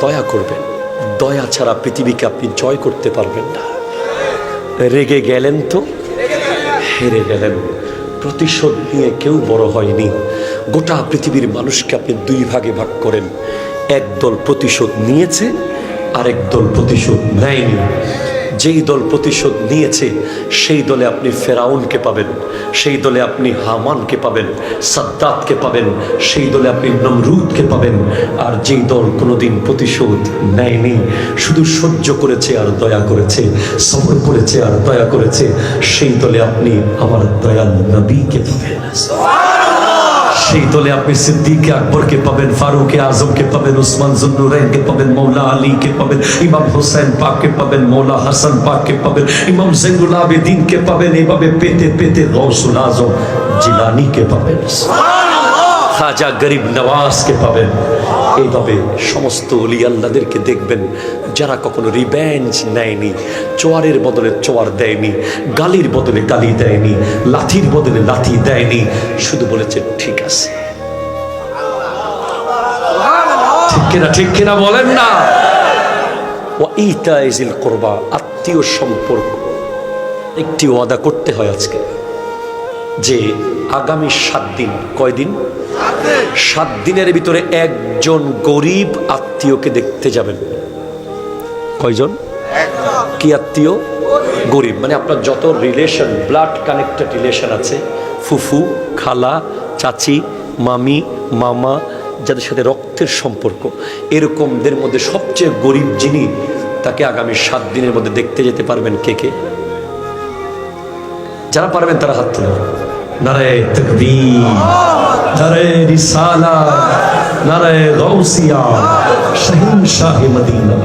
দয়া করবেন। দয়া ছাড়া পৃথিবীকে আপনি জয় করতে পারবেন না। রেগে গেলেন তো? হেরে গেলেন। প্রতিশোধ নিয়ে কেউ বড় হয়নি। গোটা পৃথিবীর মানুষকে আপনি দুই ভাগে ভাগ করেন। একদল প্রতিশোধ নিয়েছে আরেক দল প্রতিশোধ নেয়নি। যেই দল প্রতিশোধ নিয়েছে, সেই দলে আপনি ফেরাউনকে পাবেন, সেই দলে আপনি হামানকে পাবেন, সাদ্দাতকে পাবেন, সেই দলে আপনি নমরুদকে পাবেন। আর যেই দল কোনোদিন প্রতিশোধ নেয়নি, শুধু সহ্য করেছে আর দয়া করেছে, সবর করেছে আর দয়া করেছে, সেই দলে আপনি আমার দয়াল নবীকে পাবেন। সেই দলে আপনি সিদ্দিকে আকবরকে পাবেন ফারুকে আজমকে পাবেন উসমান জুন্নুরাইনকে পাবেন মৌলা আলীকে পাবেন ইমাম হোসেন পাককে পাবেন মৌলা হাসান পাককে পাবেন ইমাম জেনুল আবেদিনকে পাবেন এভাবে পেতে পেতে গৌসুল আজম জিলানিকে পাবেন। খাজা গরিব নওয়াজকে পাবেন। এইভাবে সমস্ত অলি আল্লাদেরকে দেখবেন, যারা কখনো রিভেঞ্জ নেয়নি, চোয়ারের বদলে চোয়ার দেয়নি, গালির বদলে গালি দেয়নি লাথির বদলে লাথি দেয়নি, শুধু বলেছে, ঠিক আছে। ঠিক কিনা বলেন না। ও করবা, আত্মীয় সম্পর্ক, একটি ওয়াদা করতে হয় আজকে। যে আগামী সাত দিন কয়দিন সাত দিনের ভিতরে একজন গরিব আত্মীয়কে দেখতে যাবেন। কয়জন? কি আত্মীয়? গরিব। মানে আপনার যত রিলেশন ব্লাড কানেক্টেড রিলেশন আছে, ফুফু, খালা, চাচি, মামি, মামা, যাদের সাথে রক্তের সম্পর্ক, এরকমদের মধ্যে সবচেয়ে গরিব যিনি, তাকে আগামী সাত দিনের মধ্যে দেখতে যেতে পারবেন কে কে? যারা পারবেন তারা হাত তুলুন। নারে তকবীর নারে রিসালা নারে গৌসিয়া শাহিন শাহে মদিনা।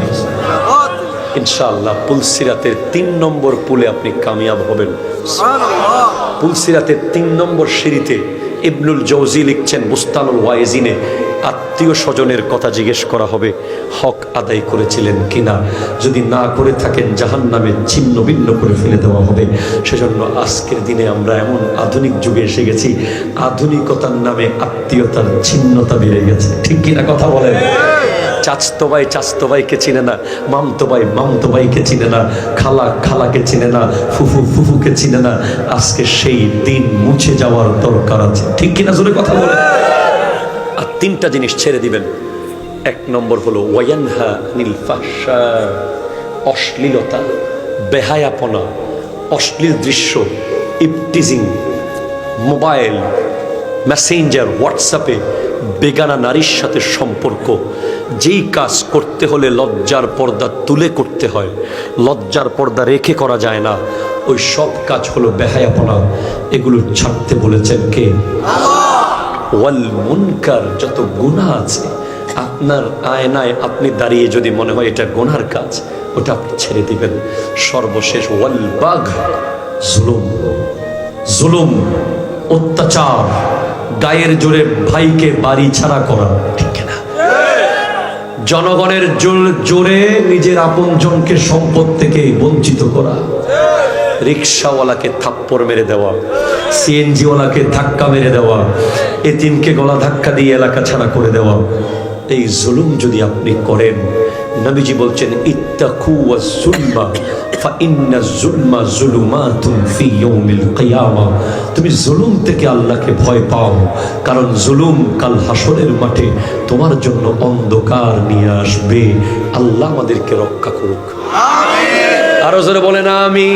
ইনশাআল্লাহ পুলসিরাতের তিন নম্বর পুলে আপনি কামিয়াব হবেন। পুলসিরাতের তিন নম্বর সিঁড়িতে ইবনুল জৌজি লিখছেন মুস্তানুল ওয়াইজিনে, আত্মীয় স্বজনের কথা জিজ্ঞেস করা হবে, হক আদায় করেছিলেন কিনা? যদি না করে থাকেন জাহান নামে ছিন্ন ভিন্ন করে ফেলে দেওয়া হবে। সেজন্য আজকের দিনে আমরা এমন আধুনিক যুগে এসে গেছি, আধুনিকতার নামে আত্মীয়তার ছিন্নতা বেড়ে গেছে। ঠিক কিনা কথা বলেন? চাচতো ভাই চাচতো ভাইকে চিনে না মামতো ভাই মামতো ভাইকে চিনে না, খালা খালাকে চিনে না, ফুফু ফুফুকে চিনে না। আজকে সেই দিন মুছে যাওয়ার দরকার আছে। ঠিক কিনা জোরে কথা বলে আর তিনটা জিনিস ছেড়ে দিবেন। এক নম্বর হলো ওয়ানহা নীল ফাহশা, অশ্লীলতা, বেহায়াপনা, অশ্লীল দৃশ্য, ইপটিজিং, মোবাইল, মেসেঞ্জার, হোয়াটসঅ্যাপে বেগানা নারীর সাথে সম্পর্ক যেই কাজ করতে হলে লজ্জার পর্দা তুলে করতে হয়, লজ্জার পর্দা রেখে করা যায় না। ওই সব কাজ হলো বেহায়াপনা। এগুলো ছাড়তে বলেছেন কে? ওয়াল মুনকার, যত গুণা আছে, আপনার আয়নায় আপনি দাঁড়িয়ে যদি মনে হয় এটা গোনার কাজ, ওটা আপনি ছেড়ে দিবেন। সর্বশেষ ওয়াল বাঘ, জুলুম। জুলুম, অত্যাচার, গায়ের জোরে ভাইকে বাড়ি ছাড়া করা। ঠিক জনগণের জোর- জোরে নিজের আপনজনকে সম্পদ থেকে বঞ্চিত করা। রিক্সাওয়ালাকে থাপ্পড় মেরে দেওয়া, সিএনজিওয়ালাকে ধাক্কা মেরে দেওয়া, এতিমকে গলা ধাক্কা দিয়ে এলাকা ছাড়া করে দেওয়া। এই জুলুম যদি আপনি করেন নবীজি বলছেন ইত্তাকু ওয়াজ জুলমা জুলমা জুলুমাতুন ফি ইয়াউমিল কিয়ামা। তুমি জুলুম থেকে আল্লাহকে ভয় পাও কারণ জুলুম কাল হাসরের মাঠে তোমার জন্য অন্ধকার নিয়ে আসবে। আল্লাহ আমাদেরকে রক্ষা করুক। আরও জোরে বলেন আমি